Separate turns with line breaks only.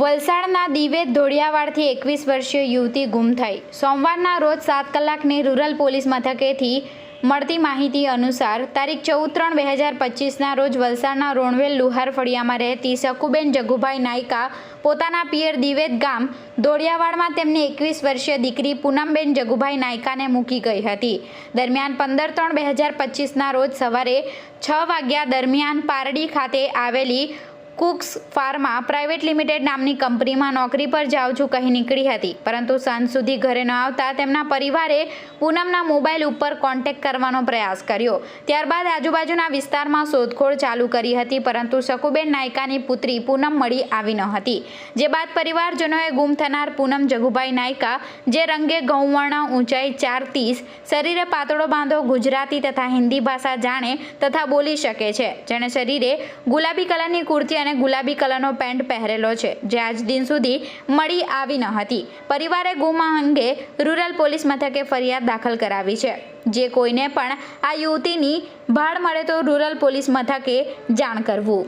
વલસાડના દિવેદ ધોળિયાવાડથી એકવીસ વર્ષીય યુવતી ગુમ થઈ. સોમવારના રોજ સાત કલાકની રૂરલ પોલીસ મથકેથી મળતી માહિતી અનુસાર તારીખ ચૌદ ત્રણ બે હજાર પચીસના રોજ વલસાડના રોણવેલ લુહાર ફળિયામાં રહેતી સકુબેન જગુભાઈ નાયકા પોતાના પિયર દિવેદ ગામ દોડિયાવાડમાં તેમની એકવીસ વર્ષીય દીકરી પૂનમબેન જગુભાઈ નાયકાને મૂકી ગઈ હતી. દરમિયાન પંદર ત્રણ બે હજાર પચીસના રોજ સવારે છ વાગ્યા દરમિયાન પારડી ખાતે આવેલી કુક્સ ફાર્મા પ્રાઇવેટ લિમિટેડ નામની કંપનીમાં નોકરી પર જાઉં છું કહી નીકળી હતી. પરંતુ સાંજ સુધી ઘરે ન આવતા તેમના પરિવારે પૂનમના મોબાઈલ ઉપર કોન્ટેક્ટ કરવાનો પ્રયાસ કર્યો. ત્યારબાદ આજુબાજુના વિસ્તારમાં શોધખોળ ચાલુ કરી હતી, પરંતુ શકુબેન નાયકાની પુત્રી પૂનમ મળી આવી ન હતી. જે બાદ પરિવારજનોએ ગુમ થનાર પૂનમ જગુભાઈ નાયકા, જે રંગે ગૌવર્ણ ઊંચાઈ ચાર ત્રીસ, શરીરે પાતળો બાંધો, ગુજરાતી તથા હિન્દી ભાષા જાણે તથા બોલી શકે છે. જેણે શરીરે ગુલાબી કલરની કુર્તી અને ગુલાબી કલરનો પેન્ટ પહેરેલો છે, જે આજ દિન સુધી મળી આવી ન હતી. પરિવારે ગુમ અંગે રૂરલ પોલીસ મથકે ફરિયાદ દાખલ કરાવી છે. જે કોઈને પણ આ યુવતીની ભાળ મળે તો રૂરલ પોલીસ મથકે જાણ કરવું.